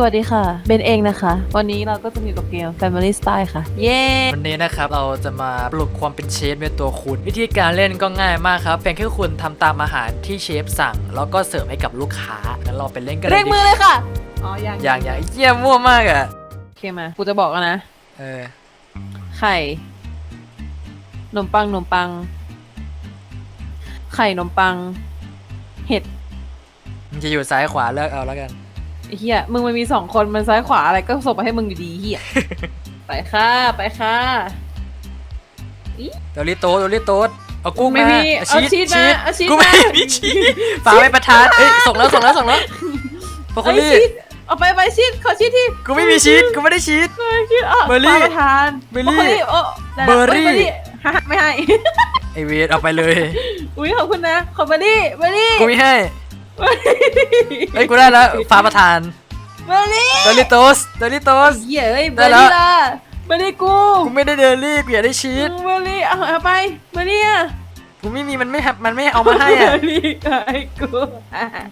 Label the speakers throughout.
Speaker 1: สวัสดีค่ะ เบนเองนะคะ วันนี้เราก็จะมีกับเกม Family Style ค่ะ เย้
Speaker 2: วันนี้นะครับ เราจะมาปลุกความเป็นเชฟในตัวคุณ วิธีการเล่นก็ง่ายมากครับ เพียงแค่คุณทำตามอาหารที่เชฟสั่ง แล้วก็เสิร์ฟให้กับลูกค้างั้นเราไปเล่นกันเล
Speaker 1: เร่
Speaker 2: ย
Speaker 1: งมือเลยค่ะ อ๋อยัง
Speaker 2: อย่างอย่างเยี่ยมมั่วมากอะ
Speaker 1: โอเคมา กูจะบอกแล้วนะ
Speaker 2: เออ
Speaker 1: ไข่ขนมปังขนมปัง ไข่ขนมปัง เห็ด
Speaker 2: มันจะอยู่ซ้ายขวาเลือกเอาแล้วกัน
Speaker 1: ไอ้เฮียมึงมันมีสองคนมันซ้ายขวาอะไรก็ส่งมาให้มึงอยู่ดีเฮียไปค่ะ ไปค่ะ
Speaker 2: เดลิโต้เดลิโต้เอากุ้ง
Speaker 1: ไม่
Speaker 2: มา
Speaker 1: มี
Speaker 2: เอา
Speaker 1: เอาชีสมาเอาชีส
Speaker 2: กูไม่
Speaker 1: มา
Speaker 2: มีชีสฝากไว้ประทานเอ้ยส่งแล้วส่งแล้วส่งแล้วโปรโค
Speaker 1: ไอ้
Speaker 2: ลี่
Speaker 1: ชีสเอาไปไปชีสขอชีสที่
Speaker 2: กูไม่มีชีสกูไม่ได้ชีส
Speaker 1: เบอร์รี่
Speaker 2: เบอร์รี่
Speaker 1: ประทาน
Speaker 2: เบอร์รี่
Speaker 1: โอ้ได้ละ
Speaker 2: เบอร์รี่
Speaker 1: ยฮะไม่ให้
Speaker 2: ไอเวทเอาไปเลย
Speaker 1: อุ้ยขอบคุณนะขอเบอร์รี่เบอร์รี่
Speaker 2: กูไม่ให้
Speaker 1: เบอร์รี่
Speaker 2: เอ้ยกูได้แล้วฟ้าประทาน
Speaker 1: เบอร์รี่
Speaker 2: เดลิโตสเดลิโตส
Speaker 1: เหี้ยเอ้ยเบ
Speaker 2: ได้
Speaker 1: อร์
Speaker 2: แล้ว
Speaker 1: รี่ล่ะเบอร์รี่กู
Speaker 2: กูไม่ได้เดลี่กูอยากได้ชีส
Speaker 1: เบอร์รี่เอาเอาไปเบอร์รี่อะ
Speaker 2: กูไม่มีมันไม่ให้มันไม่ให้เอามาให้
Speaker 1: เบ
Speaker 2: อะ
Speaker 1: อร์รี่ไอ้กู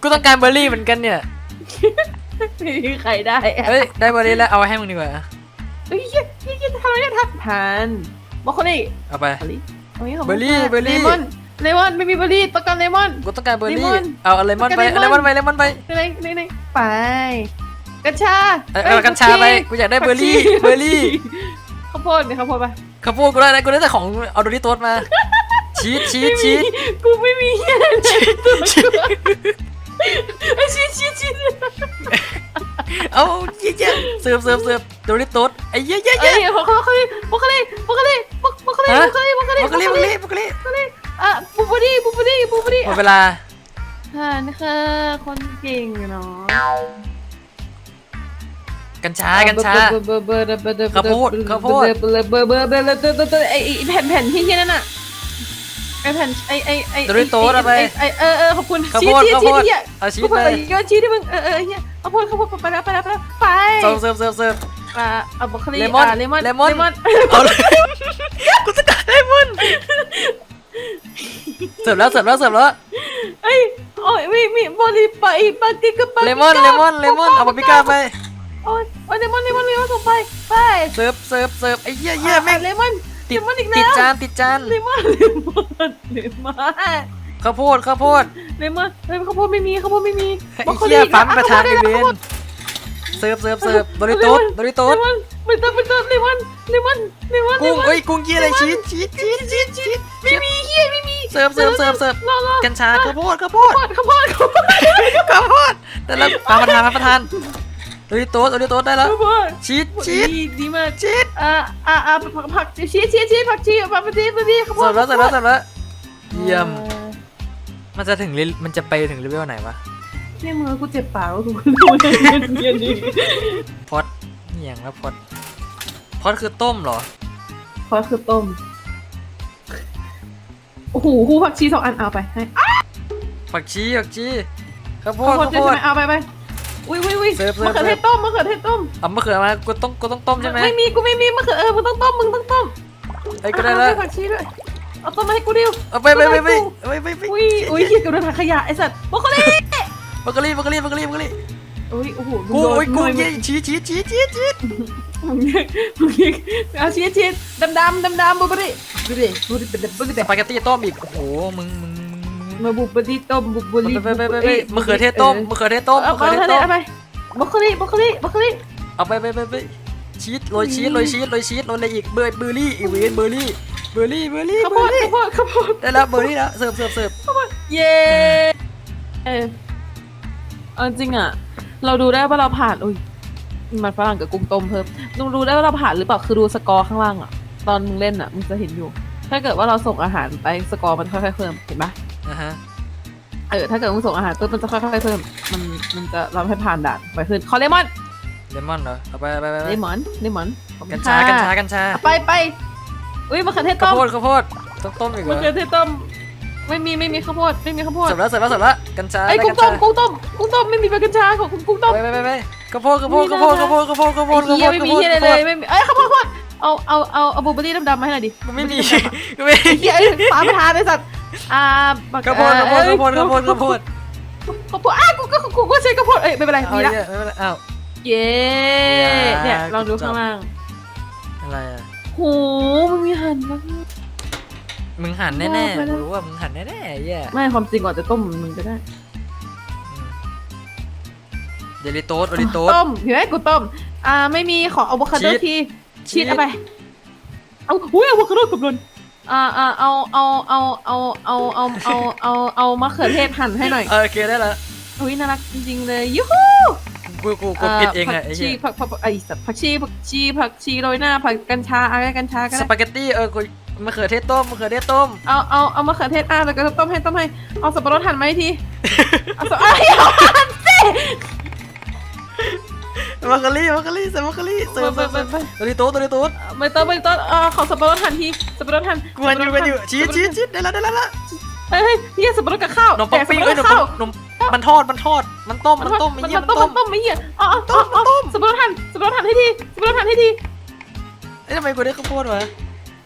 Speaker 2: กูต้องการเบอร์รี่เหมือนกันเนี่ย
Speaker 1: ไม่มีใครได้อะ
Speaker 2: เอ้ยได้เบอร์รี่แล้วเอาไว้ให้มึงดีกว่า
Speaker 1: เฮ้ยเหี้ยเหี้ยเหี้ยทำอะไรเนี่ยทักทานบรอกโคลี่
Speaker 2: เอาไป
Speaker 1: เบอร์รี่โอ้ยขบ
Speaker 2: เบอ
Speaker 1: คุณ
Speaker 2: ร์รี่
Speaker 1: ค่ะ
Speaker 2: เบอร์รี่
Speaker 1: เลมอน เลมอนไม่มีเบอร์รี่ต้องการเลมอน
Speaker 2: กูต้องการเบอร์
Speaker 1: เล
Speaker 2: รี่
Speaker 1: มอน
Speaker 2: เอาเอาเลมอนไป
Speaker 1: ต้องการ
Speaker 2: เล
Speaker 1: เล
Speaker 2: ม
Speaker 1: ม
Speaker 2: อ
Speaker 1: อนน
Speaker 2: ไปเลมอนไป
Speaker 1: ไหนไหนไหนไปกัญชา
Speaker 2: เอาเอากัญชาไป กูอยากได้เบอร์รี่ เบอร์รี่
Speaker 1: ข้าวโพดเนี่ยข้าวโพดปะ
Speaker 2: ข้าวโพดกูได้นะกูได้แต่ของเอาโดริโตสมา ชีสชีสชีส
Speaker 1: กูไม่มีเหี้ยอะไรในตัวกูไอ้ชีสชีสชีส
Speaker 2: เอาเยี่ยๆเสิร์ฟเสิร์ฟเสิร์ฟโดริโตสไอ้เยี่ยเยี่ย
Speaker 1: เอ้
Speaker 2: เยี่
Speaker 1: ย
Speaker 2: ย
Speaker 1: บรอกโคลี่บรอกโคลี่บรอกโคลี่บรอกบรอกโคลี่บรอกโคลี่บรอกโคลี่
Speaker 2: บุกลี่บุกลี่บุกลี่
Speaker 1: บรอกโคลี่ อะบูบูดี้บูบูดี้บูบูดี้
Speaker 2: หมดเวลา
Speaker 1: ค่ะนี่คือคนเก่งเนาะ
Speaker 2: กัญชากัญชา
Speaker 1: เบอร์เบอร์เบอร์เบอร์เบอร์
Speaker 2: ข้าวโพดข้าวโพด
Speaker 1: เบอร์เบอร์เบอร์เบอร์เบอร์เบอร์เบอร์ไอ้แผ่นแผ่นที่ที่นั่นน่ะไอ้แผ่นไอ้ไอ้ไอ้
Speaker 2: โดริโตสเอาไป
Speaker 1: ไอ้เออเออขอบคุณ
Speaker 2: ข้าว
Speaker 1: ชี
Speaker 2: โพ
Speaker 1: ส
Speaker 2: ด
Speaker 1: ชีส
Speaker 2: ข้าว
Speaker 1: ชี
Speaker 2: โพ
Speaker 1: ส
Speaker 2: ด
Speaker 1: เฮีย
Speaker 2: เอาชีส
Speaker 1: ข้าวโพด
Speaker 2: ไป
Speaker 1: เยอะชีสที่มึงเออเออเฮียข้าวโพดข้าวโพดไปแล้วไปแล้วไปแล้วไป
Speaker 2: เสิร์ฟเสิร์ฟเสิร์ฟเสิร์ฟ
Speaker 1: อ่าเอาบรอกโคลี
Speaker 2: เลมอน
Speaker 1: เลมอน
Speaker 2: เลมอน
Speaker 1: เลมอน
Speaker 2: เอาเลยกูจะได้เลมอน เสิร์ฟแล้วเสิร์ฟแล้วเสิร์ฟแล้ว
Speaker 1: เอ้ยโอ้ยมีมีบริปาอีปาติกปา
Speaker 2: เลมอนเลมอนเลมอนเอาบาร์บีก้าไป
Speaker 1: โอ้ยโอ้ยเลมอนเลมอนเลมอนส่งไปไป
Speaker 2: เสิร์ฟเสิร์ฟเสิร์ฟไอ้เหี้ยเหี้ยแม่ง
Speaker 1: เลมอน
Speaker 2: ติด
Speaker 1: เลมอนอีก
Speaker 2: ติด
Speaker 1: แล้ว
Speaker 2: จานติดจาน
Speaker 1: เลมอนเลมอนเลมอน
Speaker 2: ข้าวโพดข้าวโพด
Speaker 1: เลมอนเลมอนข้าวโพดไม่มีข้าวโพดไม่มี
Speaker 2: ไอ้
Speaker 1: บรอกโคลี
Speaker 2: เหี้ยปั๊ม
Speaker 1: อ่
Speaker 2: ประธานไอ
Speaker 1: ข้วโพด
Speaker 2: เว
Speaker 1: ได้
Speaker 2: น
Speaker 1: แล้ว
Speaker 2: เสิร์ฟเสิร์ฟเสิร์ฟโดริโตสโดริโต
Speaker 1: เล
Speaker 2: ส
Speaker 1: มอนไม่ต้องไม่ต้องเลมอนเลมอนเลมอน
Speaker 2: กุ้ง
Speaker 1: เลมอน
Speaker 2: เอ้ยกุ้งเหี้ยอะไรชีสชีสชีสชีสชีส
Speaker 1: ไม่มีเฮียไม่มี
Speaker 2: เสิร์ฟเสิร์ฟเสิร์ฟเสิร์ฟ
Speaker 1: รอรอ
Speaker 2: กัญชาข้าวโพดข้าวโพด
Speaker 1: ข้าวโพดข้าวโพดข้าวโพด
Speaker 2: ข้าวโพดได้แล้วปั๊มประธานปั๊มประธานโดริโตสโดริโตสได้แล้ว
Speaker 1: ข้าวโพด
Speaker 2: ชีสชีส
Speaker 1: ดีดีมาก
Speaker 2: ชีส
Speaker 1: อ่าอ่าอ่าผักผักชีสชีสชีสผักชีผักชีสผักชีข้าวโพ
Speaker 2: เสิ
Speaker 1: ด
Speaker 2: ร์ฟแล้วเสิร์ฟแล้วเสิร์ฟแล้วเยี่ยมมันจะถึงเลมันจะไปถึงเลเวลไหนวะ
Speaker 1: เนี่ยมือกูเจ็บปากแล้วกูดูเนียนเนียนดี
Speaker 2: พอดเหี่ยงแล้วพอดพอดคือต้มเหรอ
Speaker 1: พอคือต้ม โอ้โหคู่ผักชีสองอันเอาไปให้
Speaker 2: ผักชีผักชีข้าวโพ
Speaker 1: ข้า
Speaker 2: ด
Speaker 1: วโพด
Speaker 2: ข้าว
Speaker 1: ใช่
Speaker 2: โพ
Speaker 1: ไห
Speaker 2: ด
Speaker 1: มเอาไปไปอุ้ยอุ้ยอุ้ย
Speaker 2: เสิร์ฟเสิร์
Speaker 1: มะ
Speaker 2: ฟ
Speaker 1: เขือเทศต้มมะเขือเทศต้ม
Speaker 2: เอามะเขือมากูต้องกูต้องต้มใช่ไหม
Speaker 1: ไม่มีกูไม่มีมะเขือเออมึงต้องต้มมึงต้องต้ม
Speaker 2: ไอ้ยก็ได้แล้ว
Speaker 1: เอาผักชีด้วยเอาต้มมาให้กูดิว
Speaker 2: เอาไปไปไปไปไปไปไป
Speaker 1: อุ้ยอุ้ยเฮียกูโดนถังขยะไอ้สัตว์บรอกโคลี
Speaker 2: บักกะลีบักกะลีบักกะลีบักกะลี
Speaker 1: อุ้ยโอ้โห
Speaker 2: กูโอ้ยกู
Speaker 1: มึงโด
Speaker 2: เยี่
Speaker 1: น
Speaker 2: ยชีสชีสชีสชีสชีส
Speaker 1: มึงยิงมึงยิงเอาชีสชีสดำดำดำดำบุบดิบุบดิบุบดิบุบดิบุบ
Speaker 2: ส
Speaker 1: ดิ
Speaker 2: ปาเกตตี้ต้มอีกโอ้โหมึงมึงมึงมึง
Speaker 1: มาบุบดิต้มบุบบุ
Speaker 2: มึ
Speaker 1: ดิ
Speaker 2: งไปไปไปไปมะเขือเทศต้มมะเขือเทศต้ม
Speaker 1: เอา
Speaker 2: มะเขื
Speaker 1: เอา
Speaker 2: อเทศ
Speaker 1: เอา
Speaker 2: ต้ม
Speaker 1: ไปบรอกโคลีบรอกโคลีบรอกโคลี
Speaker 2: เอาไปไปไปไปชีสโรยชีสโรยชีสโรยชีสโรยอะไรอีกเบอร์เบอร์รี่อีเวนเบอร์รี่เบอร์รี่เบอร์รี่
Speaker 1: ข้าว
Speaker 2: เบ
Speaker 1: โพ
Speaker 2: อ
Speaker 1: ด
Speaker 2: ร์รี่
Speaker 1: ข้าวโพดข้าวโพด
Speaker 2: ได้แล้วเบอร์รี่แล้วเสิร์ฟเสิร์ฟเสิร์ฟ
Speaker 1: เย้ เออเอาจริงอะเราดูได้ว่าเราผ่าน อุ้ย มันฝรั่งกับกุ้งต้มเพิ่มดูดูได้ว่าเราผ่านหรือเปล่า คือดูสกอร์ข้างล่างอะตอนมึงเล่นอะมึงจะเห็นอยู่ ถ้าเกิดว่าเราส่งอาหารไปสกอร์มันค่อยๆเพิ่ม เห็นปะ
Speaker 2: อ่าฮะ
Speaker 1: เออ ถ้าเกิดมึงส่งอาหารปุ๊บมันจะค่อยๆเพิ่ม มัน มันจะเราให้ผ่านด่านไปขึ้นขอเลมอน
Speaker 2: เลมอนเหรอ เอาไปไปไปไป
Speaker 1: เลมอน เลมอนขอบคุ
Speaker 2: กัญ
Speaker 1: ณ
Speaker 2: ชา
Speaker 1: ค่ะ
Speaker 2: กัญชา กัญชา
Speaker 1: อะไปไป อุ้ยมะเขือเทศ
Speaker 2: ข้า
Speaker 1: ต้
Speaker 2: ว
Speaker 1: ม
Speaker 2: โพดข้าวโพดต้องต้มอีกเหร
Speaker 1: มะ
Speaker 2: อ
Speaker 1: เขือเทศต้ม ไม่มีไม่มีข้าวโพดไม่มีข้าวโพด
Speaker 2: เสิร์ฟแล้วเสิร์ฟแล้วเสิร์ฟแล้วกัญชา
Speaker 1: ไอ้ย
Speaker 2: ได้
Speaker 1: กุ้ง
Speaker 2: ญ
Speaker 1: ต้
Speaker 2: ชาม
Speaker 1: กุ้งต้มกุ้งต้มไม่มีใบกัญชาของคุณกุ้งต้ม
Speaker 2: ไปไปไปไปข้าวโพดข้าวโพดข้าวโพดข้าวโพดข้าวโพดข้าวโพด
Speaker 1: ไอ้
Speaker 2: ข้าวโพ
Speaker 1: เหี้ย
Speaker 2: ด
Speaker 1: ไม่
Speaker 2: ข้าว
Speaker 1: มี
Speaker 2: โพด
Speaker 1: เหี้ยอะไรเลยไม่มีเอ้ยข้าวโพดข้าวโพดเอาเอาเอาเอาบลูเบอร์รี่ดำๆมาให้หน่อยดิ
Speaker 2: กูไม่มีกูไม่มี
Speaker 1: เหี้ยไอ้ฝาประธานไอ้สัตว์อ่าบัก
Speaker 2: ข้าวโพดข้าวโพดข้าวโพดข้าวโพดข้าวโพด
Speaker 1: ข้าวโพดอ้ากูก็กูก็ใช้ข้าวโพดเอ้ยไม่เป็นไร
Speaker 2: เอา
Speaker 1: มีละ
Speaker 2: เยอะไม่เป็นไรอ้าว
Speaker 1: เย้เนี่ยลองดูข้างล่าง
Speaker 2: อะไรอะ
Speaker 1: โหมันมีหั่นมาก
Speaker 2: มึงหันแน่
Speaker 1: ไม่
Speaker 2: ๆ
Speaker 1: ได้
Speaker 2: กูรู้ว่ามึงหันแน่ๆไอ้เหี้ย
Speaker 1: ไม่ความจริงก่อนจะต้มมึงก็ได้
Speaker 2: อืมเดลิโต้โอริโต้
Speaker 1: ต้มเห็นไหมกูต้ม อ่าไม่มีขออะโวคาโด
Speaker 2: ชีส
Speaker 1: ที
Speaker 2: ชี
Speaker 1: ชี
Speaker 2: ส
Speaker 1: สเอาไป เอาอุ้ยอะโวคาโดกับนนอ่าอ่าเอาเอาเอาเอาเอาเอาเอาเอาเอามะเขือเทศหั่นให้หน่อย
Speaker 2: เออโอเคได้ละ
Speaker 1: อุ้ยน่ารักจริงๆเลยยูฮู
Speaker 2: กูกูกูผิดเองอะ
Speaker 1: ผั
Speaker 2: ไอ้
Speaker 1: กชี
Speaker 2: เหี้ย
Speaker 1: ผักผักผักไอ้สัตว์ผักชีผักชีผักชีโรยหน้าผักกัญชาอะไรกัญชาก็
Speaker 2: ส
Speaker 1: ได้
Speaker 2: ปาเกตตี้เออกู มะเขือเทศต้มมะเขือเทศต้ม
Speaker 1: เอาเอาเอามะเขือเทศอะแล้วก็ต้มให้ต้มให้ เอาสับปะรดหั่นไหมาให้ที เอาสับเอาเอาหั่นสิ
Speaker 2: มะเขือรี่มะเขือรี่ใส่มะเขือรี่เสิร์ฟ
Speaker 1: ไป
Speaker 2: เสิร์ฟ
Speaker 1: ไป
Speaker 2: เสิร์ฟโอริโต้โอริโต้
Speaker 1: ไม่ต้องไม่ต้องเอ่อขอสับปะรดหั่นทีสับปะรดหั่น
Speaker 2: กูหันอยู่กันอยู่ชี้ชี้ชี้ได้ละได้ละละ
Speaker 1: เฮ้ยเฮ้ยเฮียสับปะรดกับข้าวน
Speaker 2: มปังปิ้ง
Speaker 1: แกะ
Speaker 2: เอ้ยน
Speaker 1: สั
Speaker 2: ม
Speaker 1: บปะร
Speaker 2: ปั
Speaker 1: ด
Speaker 2: ง
Speaker 1: กับข้าว น
Speaker 2: มมันทอดมันทอดมันต้มมันต้มไอ้
Speaker 1: มัน
Speaker 2: เหี้ย
Speaker 1: มั
Speaker 2: มันน
Speaker 1: ต้
Speaker 2: ต้
Speaker 1: ม
Speaker 2: ม
Speaker 1: มันต้มไม่เหี้ยอ๋ออ๋ออ๋ออ๋อสับปะรดหั่นสับปะรดหั่นให้ทีสับปะรดหั่นให้ที
Speaker 2: เอ้ยทำไมกูได้ข้าวโพดวะ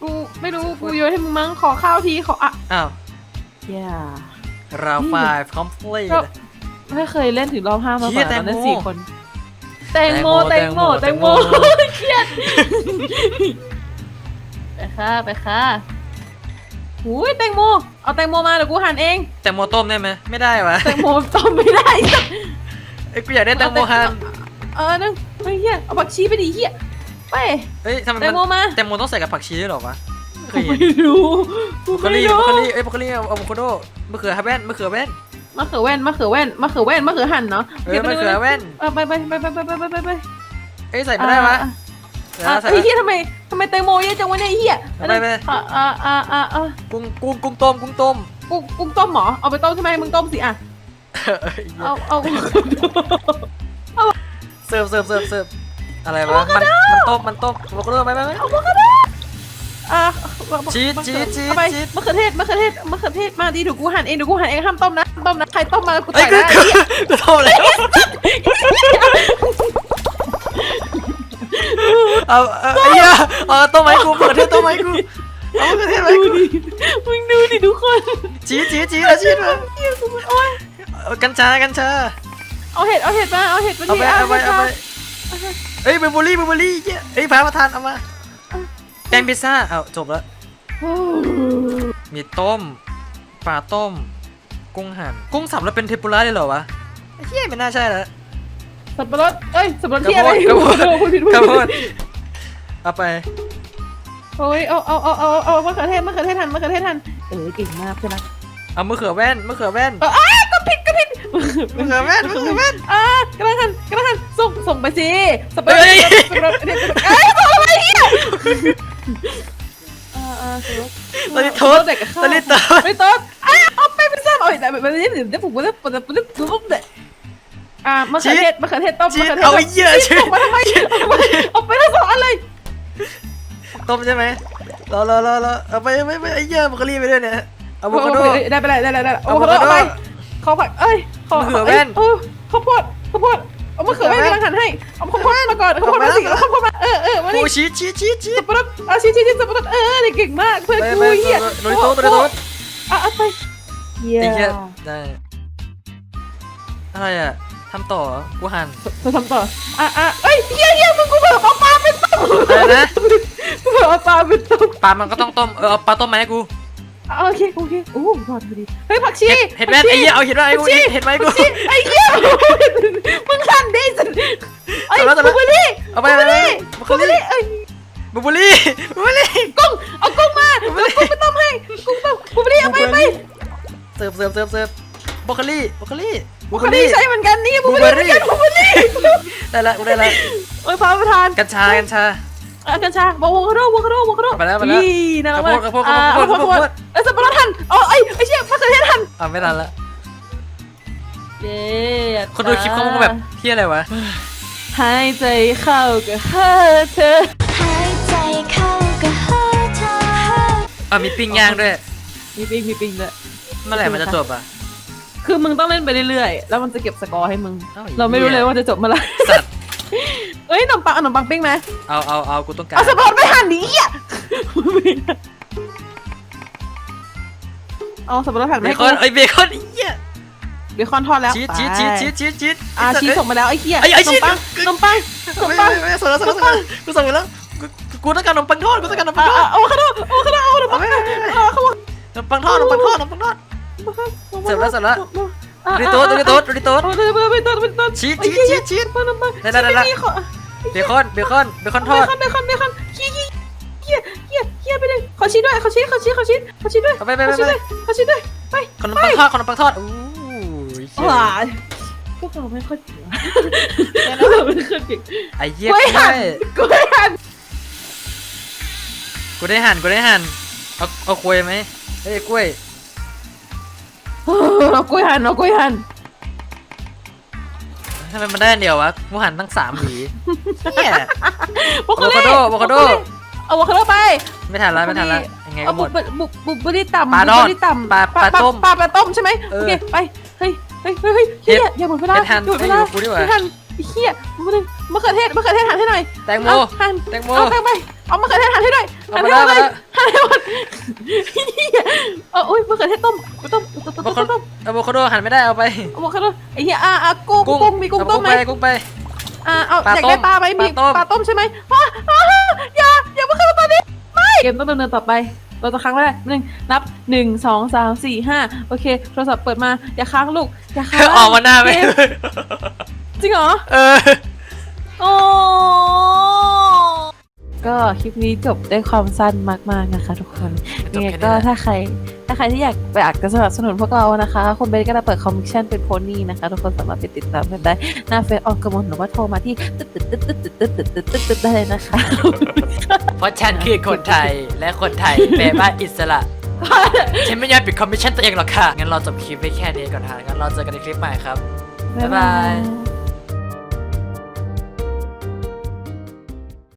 Speaker 1: กูไม่รู้กูโยนให้มึงมั้งขอข้าวทีขออะ
Speaker 2: อ้าว
Speaker 1: อย่า
Speaker 2: เราไฟคอมพลีท
Speaker 1: ก็ไม่เคยเล่นถึงรอบห้ามา
Speaker 2: เชี่
Speaker 1: ก่อยนตอนนั้น
Speaker 2: แตงโม
Speaker 1: สี่คน แตงโมแต
Speaker 2: แต
Speaker 1: ง
Speaker 2: ง
Speaker 1: โม
Speaker 2: โม
Speaker 1: แตงโม
Speaker 2: แตงโม
Speaker 1: เครียดไปค่ะไปค่ะหูยแตงโม เอาแตงโมมาเดี๋ยวกูหั่นเอง
Speaker 2: แตงโมต้มได้ไหมไม่ได้วะ
Speaker 1: แตงโมต้มไม่ได้สัก
Speaker 2: เอ้ยกูอยากได้แตงโมฮัน
Speaker 1: เออนึงไอ้เหี้ยเอาผักชีไปดิเหี้ย ไป
Speaker 2: เอ้ยทำไม
Speaker 1: แตงโม
Speaker 2: มัน
Speaker 1: มา
Speaker 2: แตงโมต้องใส่กับผักชีด้วยเหรอวะไม่เคยเห็น
Speaker 1: ไม่รู้กู
Speaker 2: บรอกโค
Speaker 1: ไม่
Speaker 2: ลี่บ
Speaker 1: รู้
Speaker 2: รอกโคลี่เอ้ยบรอกโคลี่เอาอะโวคาโดมะเขือแว่นมะเขือแว่น
Speaker 1: มะเขือแว่นมะเขือแว่นมะเขือแว่นมะเขือหั่นเนาะ
Speaker 2: เออมะเขือแว่น
Speaker 1: เออไปไปไปไปไปไปไปไป
Speaker 2: เอ้ยใส่ไม่ได้วะ
Speaker 1: อะ
Speaker 2: ใส่
Speaker 1: ไอ้
Speaker 2: ได้
Speaker 1: เหี้ยทำไมทำไมแตงโมเยอะจังวะเนี่ยไอ้เหี้ย
Speaker 2: เอาไปไป
Speaker 1: อะอะอะอะอะ
Speaker 2: กุ้งกุ้งกุ้งต้มกุ้งต้ม
Speaker 1: กุ้งกุ้งต้มเหรอเอาไปต้มใช่ไหมมึงต้มสิอะ
Speaker 2: เอ้ย
Speaker 1: เอาเอา
Speaker 2: เสิร์ฟเสิร์ฟเสิร์ฟเสิร์ฟ อะไรวะ มันมันต้มมันต้มอะโวคาโดไปไปไป
Speaker 1: เอาโวคาโดอะ
Speaker 2: ชีสชีสชีส
Speaker 1: เอาไป
Speaker 2: ชีส
Speaker 1: มะเขือเทศมะเขือเทศมะเขือเทศมาดีเดี๋ยวกูหั่นเองเดี๋ยวกูหั่นเองห้ามต้มนะห้ามต้มนะใครต้มมากู
Speaker 2: เอ้
Speaker 1: ต่
Speaker 2: ย
Speaker 1: อย
Speaker 2: กู
Speaker 1: นะ
Speaker 2: กูกูต้มแล้ว เอาเอาไอ้เหี้ยเอาต้มไหมกูมะเขือเทศต้มไหมกูเอามะเขือเทศไหม
Speaker 1: ดู
Speaker 2: กู
Speaker 1: ดิมึงดูดิทุกคน
Speaker 2: ชีสชีสชีสเอาชีสมา
Speaker 1: เฮียกูไม่โอ้ย
Speaker 2: เอากัญชากัญชา
Speaker 1: เอาเห็ดเอาเห็ดมาเอาเห็ดมา
Speaker 2: เอา
Speaker 1: ดิ
Speaker 2: ไปเอาไปเอาไป
Speaker 1: เอาไป
Speaker 2: เอ้ยเบอร์บูรี่เบอร์บูรี่เหี้ยเอ้ยพามาทานเอามาแป้งพิซซ่าเอาจบแล้ว
Speaker 1: โอ้
Speaker 2: มีต้มปลาต้ม กุ้งหั่นกุ้งสับแล้วเป็นเทมปุระเลยเหรอวะไอ้เฮียไม่น่าใช่แล้ว
Speaker 1: สับปะรดเอ้ยสับปะรดที่อะไร
Speaker 2: กระโพด
Speaker 1: โอ้โหพูดผิดพูด
Speaker 2: ข้าวโพ
Speaker 1: ผิ
Speaker 2: ด
Speaker 1: ด
Speaker 2: เอาไป
Speaker 1: โอ้ยเอาเอาเอาเอาเอามะเขือเทศมะเขือเทศทันมะเขือเทศทันเออเก่งมากใช่ไหม
Speaker 2: เอามะเขือแว่นมะเขือแว่น
Speaker 1: เอออ้าวก็ผิดก็ผิด
Speaker 2: มะเขือแว่นมะเขือแว่น
Speaker 1: อ่ากระทันกระทันส่งส่งไปสิสับปะรด
Speaker 2: เฮ้ย
Speaker 1: สับปะรดเดี๋ยวเอ้ยส่งอะไรเนี่ยอ่าอ่าสับปะรด
Speaker 2: ตอนนี้โทษ
Speaker 1: เด็กกับข้าว
Speaker 2: ตอนนี้โทษ
Speaker 1: ไม่ต้นอ้าวเอาไปเป็นซ้ำเอาอีกแต่แบบนี้เดี๋ยวเดี๋ยวผมก็จะผมจะผมจะผมจะอ่ามะเขือเทศมะเขือเทศต้ม
Speaker 2: ชี
Speaker 1: มะ
Speaker 2: ส
Speaker 1: เขือเทศ
Speaker 2: เอาไอ้เหี้ย
Speaker 1: ต้ม
Speaker 2: ชีส
Speaker 1: ส่งมาทำไมเอาไปทั้งสองอันเลย
Speaker 2: ต้มใช่ไหมรอรอรอรอเอาไปไม่ไม่ไอ้เหี้ยมะเขือรี่ไปด้วยเนี่ยอะโวคาโด
Speaker 1: ได้ไปเลยได้เลยได้เลยโอ้
Speaker 2: อะ
Speaker 1: โห
Speaker 2: โวคาโด
Speaker 1: เอาไป เขาผักเอ้ยขอ
Speaker 2: มะเขือแว่น
Speaker 1: เออข้าวโพดข้าวโพดเอามะเขือแว่น
Speaker 2: มะเขือแว่น
Speaker 1: กำลังหั่นให้เอาข้าวโพดมาก่อนข้าวโพดมาสิ
Speaker 2: เอา
Speaker 1: เอา
Speaker 2: มา
Speaker 1: ข้าวโพดมาเออเออมา
Speaker 2: โอ้
Speaker 1: ดิ
Speaker 2: ชีสชีสชีสชีส
Speaker 1: สับปะรดเอาชี้ชี้ชี้สับปะรดเออเด็กเก่งมากเพื่อน
Speaker 2: ไป
Speaker 1: กู
Speaker 2: ไป
Speaker 1: เหี้ย
Speaker 2: โรยโต๊ะโรยโต๊ะ
Speaker 1: อะเอาไปเหี้ย
Speaker 2: ไอ้เหี้ยได้อะไรอะทำต่อกูหั่น
Speaker 1: เธอทำต่ออะอะเอ้ยเหี้ยเหี้ยมึงกูเผื่อเอาปลาเป็นต้ม
Speaker 2: อะไรนะ
Speaker 1: กูเผื่อเอาปลาเป็นต้ม
Speaker 2: ปลามันก็ต้องต้มเออเอาปลาต้มไหมาให้กู
Speaker 1: อะ โอเคโอเคโอ้พอดีพอดีเฮ้ยผักชี
Speaker 2: เห็ดเห็ดแว่นไอ้เหี้ยเอาเห็ดแว่นไอ้กู
Speaker 1: ผัชี
Speaker 2: เห็ดไว้กู
Speaker 1: ผัชีไอ้เหี้ยมึงหั่นได้สิไอ้
Speaker 2: เอาแล้ว
Speaker 1: บูเบอรี่
Speaker 2: เอาไป
Speaker 1: บูเบอ
Speaker 2: เอาไป
Speaker 1: รี่
Speaker 2: เอาไป
Speaker 1: บูเบอรี่เอ้ย
Speaker 2: บูเบอรี่บูเบอรี่
Speaker 1: กุ้งเอากุ้งมาเอากุ้งไปต้มให้กุ้งต้มบูเบอรี่เอาไปไป
Speaker 2: เสิร์ฟเสิร์ฟเสิร์ฟเสิร์ฟบรอกโคลี่บรอกโคลี่
Speaker 1: บูเบอรี่ใช่เหมือนกันนี่บูเบอรี่บูเบอรี่
Speaker 2: ได้ละกูได้ละ
Speaker 1: โอ้ยพาประธาน
Speaker 2: กัญชากัญชา
Speaker 1: อะกัญชาบอกโวคาโดโวคาโดโวคาโด
Speaker 2: ไปแล้วไปแล้ว
Speaker 1: อีน่ารักมาก
Speaker 2: ข้าวโพด
Speaker 1: อ่
Speaker 2: ข้าวโพดข้าวโพด
Speaker 1: ข้าวโพด
Speaker 2: ข้าวโพด
Speaker 1: เอ้ยสับปะรดทันอ๋อไอ้ไอ้เชี่ยมะเขือเทศทัน
Speaker 2: อะไม่ทันละ
Speaker 1: เย้
Speaker 2: คนดูคลิปเขาคงแบบเที่ยอะไรวะ
Speaker 1: หายใจเข้าก็เฮ้อเธอ
Speaker 3: หายใจเข้าก็เฮ้อเธอ
Speaker 2: อะมีปิ้งย่างด้วย
Speaker 1: มีปิงมีปิงด้วย
Speaker 2: เมื่อไหร่มันจะจบอะ
Speaker 1: คือมึงต้องเล่นไปเรื่อยๆ แล้วมันจะเก็บสกอร์ให้มึง
Speaker 2: เอ้า
Speaker 1: เราไม่รู้
Speaker 2: เหี้
Speaker 1: เลยยว่าจะจบเมื่อไหร่
Speaker 2: สัตว์
Speaker 1: เอ้ยขนมปังเอาขนมปังปิ้งไหม
Speaker 2: เอาเอาเอากูต้องการ
Speaker 1: เอาสับปะรดไปหั่นดิอะเอาสับปะรดหั่นไห
Speaker 2: เบ
Speaker 1: ม
Speaker 2: คอนไอ้ยเบคอนไอ้เหี้ย
Speaker 1: เบคอนทอดแล้ว
Speaker 2: ชีส
Speaker 1: ไป
Speaker 2: ชีสชีสชีสชีสชีส
Speaker 1: อ่าชีสส่งมาแล้วไอ้เหี้ย
Speaker 2: ไอ้ไอ้
Speaker 1: ข
Speaker 2: ชี
Speaker 1: น
Speaker 2: ส
Speaker 1: มปังขนมปังขนม
Speaker 2: ไม่
Speaker 1: ปัง
Speaker 2: ไม่ไม่ส่งแล้วส่งแล้วส่งแล้วกูส่งไปแล้วกูกูต้องการขนมปังทอดกูต้องการขนมปั
Speaker 1: อ่าง
Speaker 2: ทอด
Speaker 1: เอาขนมเอาขนมเอาขนมปังอ่าเขาบอก
Speaker 2: ขนมปังทอดขนมปังทอดขนมปังทอดเสร็จแล้วเสร็จแล้ว
Speaker 1: อ่า
Speaker 2: ดูดิโต๊ดดูดิโต๊ดดูดิโต๊ด
Speaker 1: เอาดูดิโต๊ดดูดิโต๊ดดูดิโต๊ด
Speaker 2: ชีส
Speaker 1: ไอ้
Speaker 2: ชีส
Speaker 1: เหี้ย
Speaker 2: ชีสชีส
Speaker 1: ขนมปัง
Speaker 2: ได้ได้ได้ได้
Speaker 1: ชีสขอ
Speaker 2: เบคอนเบคอนเบคอนท
Speaker 1: เบ
Speaker 2: อด
Speaker 1: คอนเบคอนเบคอนขี้ขี้เหี้ยเหี้ยเหี้ยไปเลยขอชีสด้วยขอชีสขอชีสขอชีสขอชีสด้วย
Speaker 2: เอาไปไป
Speaker 1: ข
Speaker 2: ไป
Speaker 1: อชีส
Speaker 2: ไป
Speaker 1: ด้วยขอชีสด้วยไป
Speaker 2: ขนมปังทอดขนมปังทอดอู้ยเชี่ย
Speaker 1: ว้ายพวกเราไม่ค่อยเก่งพวกเราไม่ค่อยเก่ง
Speaker 2: ไอ้เหี้ย
Speaker 1: กล้วย
Speaker 2: กล้
Speaker 1: หั่
Speaker 2: วนย
Speaker 1: หั่น
Speaker 2: กดได้หั่นกูได้หั่นเอาเอากล้วยไหมเอ้ยกล้วย
Speaker 1: เอากล้วยหั่นเอากล้วยหั่น
Speaker 2: ทำไมมันได้อันเดียววะกูหั่นตั้งสามหวีเนี่ย
Speaker 1: โบคาโด
Speaker 2: อะโวคาโด
Speaker 1: อะโวคาโดไป
Speaker 2: ไม่ทันละไม่ทันละยังไงก็
Speaker 1: เอา
Speaker 2: หม
Speaker 1: บุ
Speaker 2: ด
Speaker 1: บบุบบุบบุรีต่ำ
Speaker 2: ปลาทอด
Speaker 1: บุรีต่ำ
Speaker 2: ปลาปลาต้ม
Speaker 1: ปลาปลาต้มใช่ไหม
Speaker 2: เออ
Speaker 1: โอเคไปเฮ้ยเฮ้ยเฮ้ยเฮ้ยเฮียอย่าหมดเวลา
Speaker 2: เฮ็ดหั่น
Speaker 1: หมดเวลา
Speaker 2: ให้อยู่กูดีกว่า
Speaker 1: เฮ็หั่น เฮียมาหนึ่งมะเขือเทศมะเขือเทศหั่นให้หน่อย
Speaker 2: แตงโม
Speaker 1: เอาหั่น
Speaker 2: แตงโม
Speaker 1: เอาแตงไปเอามะเขือเทศหั่นให้หน่อย
Speaker 2: เอา
Speaker 1: หั่น
Speaker 2: มา
Speaker 1: ให้หมด
Speaker 2: แล้
Speaker 1: เล
Speaker 2: วย
Speaker 1: หั่นให้หมดเฮียเอาอุ้ยมะเขือเทศต้มต้มต้มต้ม
Speaker 2: บางค
Speaker 1: ต้
Speaker 2: น
Speaker 1: มต้ม
Speaker 2: อะโวคาโดหั่นไม่ได้เอาไป
Speaker 1: อะโวคาโดไอ้เฮียอะอะกุ้งกุ้งมีกุ้ง
Speaker 2: เอา
Speaker 1: ต้มไหม
Speaker 2: กุ้งไปกุ้งไป
Speaker 1: อ่าเอา
Speaker 2: ปลา
Speaker 1: อยากได้
Speaker 2: ต้ม
Speaker 1: ปลาไหมมี
Speaker 2: ปลาต้ม
Speaker 1: ปลาต้มใช่ไหมอ่าอ่าอย่าอย่ามาเข้าตอนนี้ไม่เกมต้องดำเนินต่อไปเราจะค้างไม่ได้หนึ่งนับหนึ่งสองสามสี่ห้าโอเค โทรศัพท์เปิดมา อย่าค้างลูก อย่าค้าง
Speaker 2: ออกมาหน้าไหม
Speaker 1: เก จริงเหรอ
Speaker 2: เออ
Speaker 1: โอ้ก็คลิปนี้จบด้วยความสั้นมากๆนะคะ ทุกคน
Speaker 2: จบ
Speaker 1: ยังไง
Speaker 2: แค่นี้
Speaker 1: ก็
Speaker 2: แหละ
Speaker 1: ถ้าใคร ถ้าใครที่อยากอยากจะสนับสนุนพวกเรานะคะ คุณเบนก็จะเปิดคอมมิชชั่นเป็นโพนี่นะคะ ทุกคนสามารถไปติดตามกันได้หน้าเฟซออกกระมวลหรือว่าโทรมาที่ตึ๊ดตึ๊ดตึ๊ดตึ๊ดตึ๊ดตึ๊ดตึ๊ดตึ๊ดตึ๊ดได้เลยนะคะ
Speaker 2: เพราะฉันคือคนไทยและคนไทยแปลว่าอิสระ ฉันไม่ยอมปิดคอมมิชชั่นตัวเองหรอกค่ะ งั้นเราจบคลิปไว้แค่นี้ก่อนค่ะงั้นเราเจอกันในคลิปใหม่ครับ บ๊ายบาย